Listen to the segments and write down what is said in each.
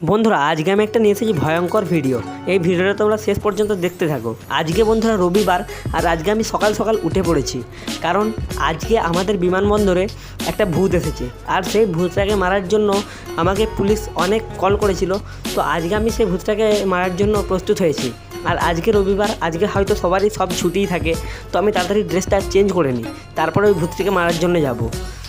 বন্ধুরা, আজকে আমি একটা নিয়ে এসেছি ভয়ঙ্কর ভিডিও। এই ভিডিওটা তোমরা শেষ পর্যন্ত দেখতে থাকো। আজকে বন্ধুরা রবিবার আর আজকে আমি সকাল সকাল উঠে পড়েছি। কারণ আজকে আমাদের বিমানবন্দরে একটা ভূত এসেছে। আর সেই ভূতটাকে মারার জন্য আমাকে পুলিশ অনেক কল করেছিল। তো আজকে আমি সেই ভূতটাকে মারার জন্য প্রস্তুত হয়েছি। আর আজকে রবিবার, আজকে হয়তো সবারই সব ছুটিই থাকে। তো আমি তাড়াতাড়ি ড্রেসটা চেঞ্জ করে নিই। তারপরে ওই ভূতটিকে মারার জন্য যাব।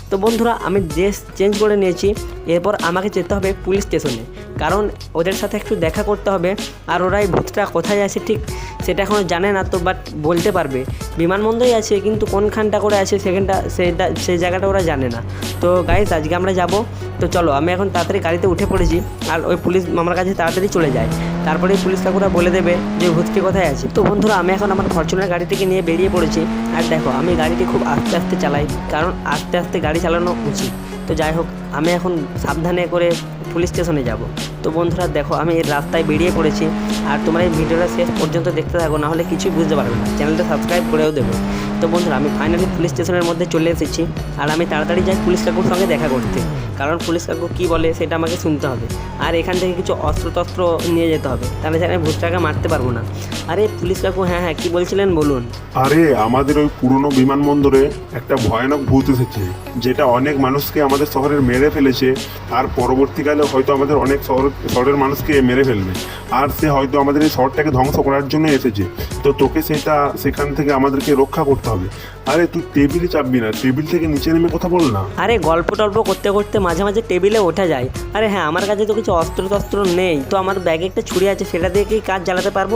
তো বন্ধুরা, আমি ড্রেস চেঞ্জ করে নিয়েছি। এরপর আমাকে যেতে হবে পুলিশ স্টেশনে। কারণ ওদের সাথে একটু দেখা করতে হবে। আর ওরা এই ভূতটা কোথায় আছে ঠিক সেটা এখনও জানে না তো বাট বলতে পারবে। বিমানবন্দরই আছে, কিন্তু কোনখানটা করে আছে সেখানটা সেটা সেই জায়গাটা ওরা জানে না। তো গাইজ আজকে আমরা যাব তো চলো, আমি এখন তাড়াতাড়ি গাড়িতে উঠে পড়েছি আর ওই পুলিশ আমার কাছে তাড়াতাড়ি চলে যায়। তারপরে পুলিশ কাকুরা বলে দেবে যে ভূতটি কোথায় আছে তো বন্ধুরা, আমি এখন আমার ফরচুনার গাড়ি থেকে নিয়ে বেরিয়ে পড়েছি। আর দেখো, আমি গাড়িটি খুব আস্তে আস্তে চালাই, কারণ আস্তে আস্তে গাড়ি চালানো উচিত। তো যাই হোক, আমি এখন সাবধানে করে পুলিশ স্টেশনে যাব। তো বন্ধুরা, দেখো, আমি এর রাস্তায় বেরিয়ে পড়েছি। আর তোমরা এই ভিডিওটা শেষ পর্যন্ত দেখতে থাকো নাহলে কিছুই বুঝতে পারবে না। চ্যানেলটা সাবস্ক্রাইব করেও দেবে। তো বন্ধুরা, আমি ফাইনালি পুলিশ স্টেশনের মধ্যে চলে এসেছি আর আমি তাড়াতাড়ি যাই পুলিশ কাকুর সঙ্গে দেখা করতে। কারণ পুলিশ কাকু কী বলে সেটা আমাকে শুনতে হবে। আর এখান থেকে কিছু অস্ত্রতস্ত্র নিয়ে যেতে হবে। তাহলে সেখানে ভূতটাকে মারতে পারব না। আরে পুলিশ কাকু হ্যাঁ হ্যাঁ কী বলছিলেন বলুন। আরে, আমাদের ওই পুরনো বিমানবন্দরে একটা ভয়ানক ভূত এসেছে, যেটা অনেক মানুষকে আমাদের শহরের মেরে ফেলেছে। আর পরবর্তীকালে হয়তো আমাদের অনেক শহর, শহরের মানুষকে মেরে ফেলবে। আর সে হয়তো আমাদের এই শহরটাকে ধ্বংস করার জন্য এসেছে। তো তোকে সেটা সেখান থেকে আমাদেরকে রক্ষা করতে হবে। আরে তুই টেবিলে চাপবি না টেবিল থেকে নিচে নেমে কথা বল না। আরে গল্প টল্প করতে করতে মাঝে মাঝে টেবিলে ওঠা যায়। আরে হ্যাঁ আমার কাছে তো কিছু অস্ত্র টস্ত্র নেই। তো আমার ব্যাগে একটা ছুরি আছে সেটা দিয়ে কি কাজ চালাতে পারব?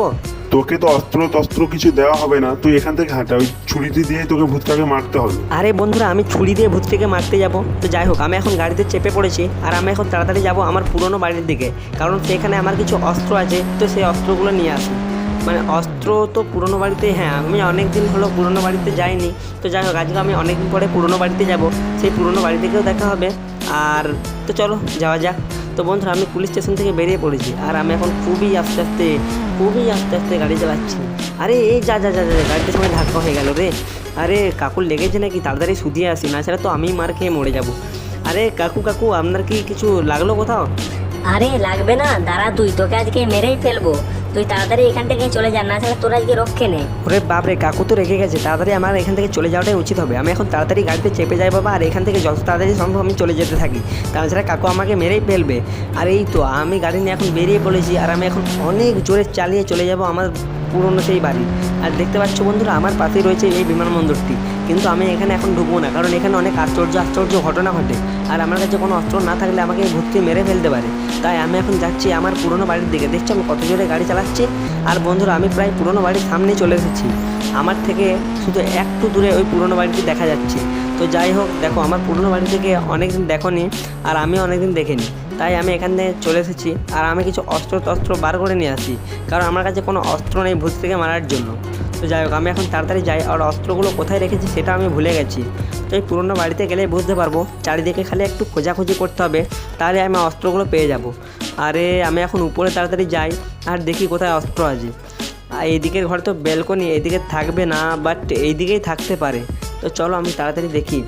তোকে তো অস্ত্র তস্ত্র কিছু দেওয়া হবে না তুই এখান থেকে হাঁটা। ওই ছুরিটি দিয়ে তোকে ভূতটাকে মারতে হবে। আরে বন্ধুরা আমি ছুরি দিয়ে ভূতটিকে মারতে যাব। তো যাই হোক আমি এখন গাড়িতে চেপে পড়েছি আর আমি এখন তাড়াতাড়ি যাব আমার পুরনো বাড়ির দিকে। কারণ সেখানে আমার কিছু অস্ত্র আছে তো সেই অস্ত্রগুলো নিয়ে আসি। মানে অস্ত্র তো পুরনো বাড়িতে হ্যাঁ আমি অনেক দিন হলো পুরনো বাড়িতে যাইনি। তো যাই হোক, আজকে আমি অনেক দিন পরে পুরনো বাড়িতে যাব। সেই পুরনো বাড়ি থেকেও দেখা হবে। আর তো চলো, যাওয়া যাক। তো বন্ধুরা, আমি পুলিশ স্টেশন থেকে বেরিয়ে পড়েছি। আর আমি এখন খুবই আস্তে আস্তে, খুবই আস্তে আস্তে গাড়ি চালাচ্ছি। আরে, এই যা যা যা যা গাড়িটার সময় ধাক্কা হয়ে গেল রে। আরে, কাকুর লেগেছে নাকি? তাড়াতাড়ি শুধিয়ে আসি, না ছাড়া তো আমি মার খেয়ে মরে যাব। আরে, কাকু কাকু, আপনার কি কিছু লাগল কোথাও? আরে, লাগবে না। দাঁড়া, তুই তোকে আজকে মেরেই ফেলব। তুই তাড়াতাড়ি এখান থেকে চলে যা, না ছাড়া তোর আজকে রক্ষে নেই। ওরে বাপরে, কাকু তো রেখে গেছে। তাড়াতাড়ি আমার এখান থেকে চলে যাওয়াটাই উচিত হবে। আমি এখন তাড়াতাড়ি গাড়িতে চেপে যাই বাবা, আর এখান থেকে যত তাড়াতাড়ি সম্ভব আমি চলে যেতে থাকি। তাছাড়া কাকু আমাকে মেরেই ফেলবে। আর এই তো, আমি গাড়ি নিয়ে এখন বেরিয়ে পড়েছি, আর আমি এখন অনেক জোরে চালিয়ে চলে যাব আমার পুরনো সেই বাড়ি। আর দেখতে পাচ্ছ বন্ধুরা, আমার পাশেই রয়েছে এই বিমানবন্দরটি। কিন্তু আমি এখানে এখন ঢুকবো না, কারণ এখানে অনেক আশ্চর্য আশ্চর্য ঘটনা ঘটে। আর আমার কাছে কোনো অস্ত্র না থাকলে আমাকে ভূতটি মেরে ফেলতে পারে। তাই আমি এখন যাচ্ছি আমার পুরনো বাড়ির দিকে। দেখছি আমি কত জোরে গাড়ি চালাচ্ছি আর বন্ধুরা, আমি প্রায় পুরনো বাড়ির সামনে চলে এসেছি। আমার থেকে শুধু একটু দূরে ওই পুরনো বাড়িটি দেখা যাচ্ছে। তো যাই হোক, দেখো, আমার পুরনো বাড়ি থেকে অনেকদিন দেখোনি আর আমি অনেকদিন দেখিনি। তাই আমি এখানে চলে এসেছি আর আমি কিছু অস্ত্র টস্ত্র বার করে নিয়ে আসি। কারণ আমার কাছে কোনো অস্ত্র নেই ভূত থেকে মারার জন্য। তো যাই হোক, আমি এখন তাড়াতাড়ি যাই আর অস্ত্রগুলো কোথায় রেখেছি সেটা আমি ভুলে গেছি। তো এই পুরনো বাড়িতে গেলে বুঝতে পারব, চারিদিকে খালি একটু খোঁজাখুঁজি করতে হবে, তাহলে আমি অস্ত্রগুলো পেয়ে যাব। আরে, আমি এখন উপরে তাড়াতাড়ি যাই, আর দেখি কোথায় অস্ত্র আছে। আর এইদিকের ঘরে তো ব্যালকনি এইদিকে থাকবে না বাট এইদিকেই থাকতে পারে। তো চলো আমি তাড়াতাড়ি দেখি।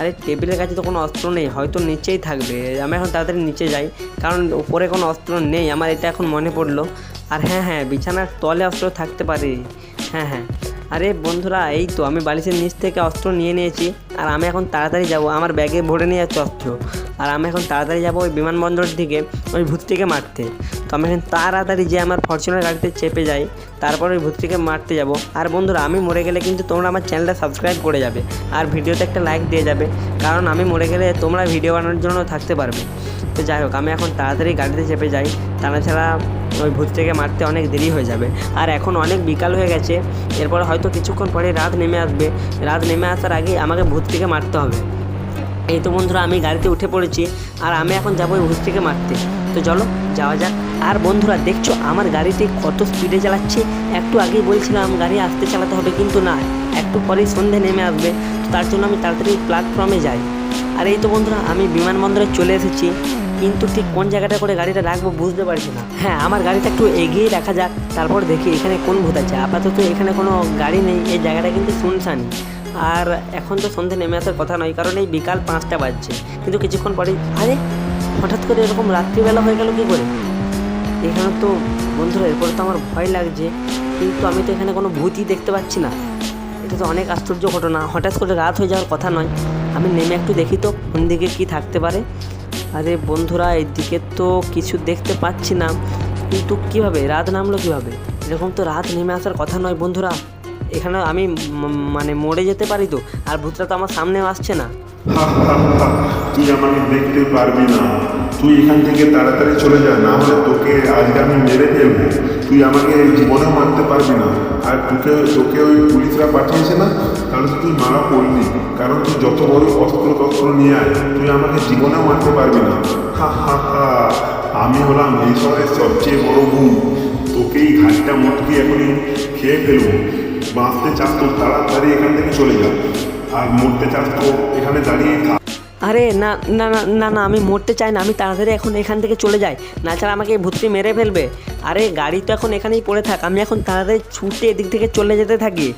আরে, টেবিলের কাছে তো কোনো অস্ত্র নেই, হয়তো নিচেই থাকবে। আমি এখন তাড়াতাড়ি নিচে যাই, কারণ উপরে কোনো অস্ত্র নেই, আমার এটা এখন মনে পড়ল। আর হ্যাঁ হ্যাঁ বিছানার তলে অস্ত্র থাকতে পারে। হ্যাঁ হ্যাঁ। আরে বন্ধুরা, এই তো আমি বালিশের নিচ থেকে অস্ত্র নিয়ে নিয়েছি, আর আমি এখন তাড়াতাড়ি যাব। আমার ব্যাগে ভরে নিয়ে যাচ্ছে অস্ত্র। আর আমি এখন তাড়াতাড়ি যাব ওই বিমানবন্দর দিকে, ওই ভূতটিকে মারতে। তো আমি এখন তাড়াতাড়ি যে আমার ফরচুনার গাড়িতে চেপে যাই, তারপর ওই ভূতটিকে মারতে যাব। আর বন্ধুরা, আমি মরে গেলে কিন্তু তোমরা আমার চ্যানেলটা সাবস্ক্রাইব করে যাবে, আর ভিডিওতে একটা লাইক দিয়ে যাবে। কারণ আমি মরে গেলে তোমরা ভিডিও বানানোর জন্য থাকতে পারবে। তো যাই হোক, আমি এখন তাড়াতাড়ি গাড়িতে চেপে যাই। তাছাড়া ওই ভূতটিকে মারতে অনেক দেরি হয়ে যাবে। আর এখন অনেক বিকাল হয়ে গেছে। এরপর হয়তো কিছুক্ষণ পরে রাত নেমে আসবে। রাত নেমে আসার আগে আমাকে ভূতটিকে মারতে হবে। এই তো বন্ধুরা, আমি গাড়িতে উঠে পড়েছি। আর আমি এখন যাব ওই ভূতটিকে মারতে। তো চলো, যাওয়া যাক। আর বন্ধুরা, দেখছ, আমার গাড়িটি কত স্পিডে চালাচ্ছি? একটু আগেই বলছিলাম, গাড়ি আসতে চালাতে হবে, কিন্তু না। একটু পরেই সন্ধে নেমে আসবে। তার জন্য আমি তাড়াতাড়ি প্ল্যাটফর্মে যাই। আর এই তো বন্ধুরা, আমি বিমানবন্দরে চলে এসেছি। কিন্তু ঠিক কোন জায়গাটা করে গাড়িটা রাখব বুঝতে পারছি না। হ্যাঁ আমার গাড়িটা একটু এগিয়ে রাখা যাক, তারপর দেখি এখানে কোন ভূত আছে। আপাতত এখানে কোনো গাড়ি নেই, এই জায়গাটা কিন্তু শুনশানি। আর এখন তো সন্ধে নেমে আসার কথা নয়, কারণ এই বিকাল পাঁচটা বাজছে। কিন্তু কিছুক্ষণ পরেই, আরে, হঠাৎ করে এরকম রাত্রিবেলা হয়ে গেল কি করে? এখানে তো, বন্ধুরা, এরপরে তো আমার ভয় লাগছে। কিন্তু আমি তো এখানে কোনো ভূতই দেখতে পাচ্ছি না। এটা তো অনেক আশ্চর্য ঘটনা। হঠাৎ করে রাত হয়ে যাওয়ার কথা নয়। আমি নেমে একটু দেখি তো, কোন দিকে কী থাকতে পারে। আরে বন্ধুরা, এদিকে তো কিছু দেখতে পাচ্ছি না। কিন্তু কীভাবে? রাত নামলো কীভাবে? এরকম তো রাত নেমে আসার কথা নয় বন্ধুরা। এখানে আমি মানে মরে যেতে পারি তো, আর ভূতটা তো আমার সামনেও আসছে না। তুই আমাকে দেখতে পারবি না। তুই এখান থেকে তাড়াতাড়ি চলে যা, না হলে তোকে আজকে আমি মেরে ফেলব। তুই আমাকে জীবনেও মারতে পারবি না। আর তোকে তোকে ওই পুলিশরা পাঠিয়েছে না? তাহলে তুই মারা পড়লি। কারণ তুই যত বড় অস্ত্র টস্ত্র নিয়ে আয়, তুই আমাকে জীবনেও মারতে পারবি না। হা হা হা, আমি হলাম এই শহরের সবচেয়ে বড় ভূত তোকে এই ঘাটটা মোটকে এখনই খেয়ে ফেলব। বাঁচতে চাস তো তাড়াতাড়ি এখান থেকে চলে যা। আর মরতে চাস তো এখানে দাঁড়িয়ে আরে না না না না আমি মরতে চাই না, আমি তাড়াতাড়ি এখন এখান থেকে চলে যাই না ছাড়া আমাকে ভূতটি মেরে ফেলবে। আরে গাড়ি তো এখন এখানেই পড়ে থাক, আমি এখন তাড়াতাড়ি ছুটে এদিক থেকে চলে যেতে থাকি।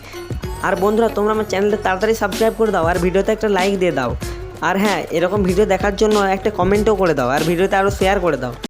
আর বন্ধুরা, তোমরা আমার চ্যানেলটা তাড়াতাড়ি সাবস্ক্রাইব করে দাও, আর ভিডিওতে একটা লাইক দিয়ে দাও। আর হ্যাঁ এরকম ভিডিও দেখার জন্য একটা কমেন্টও করে দাও, আর ভিডিওতে আরও শেয়ার করে দাও।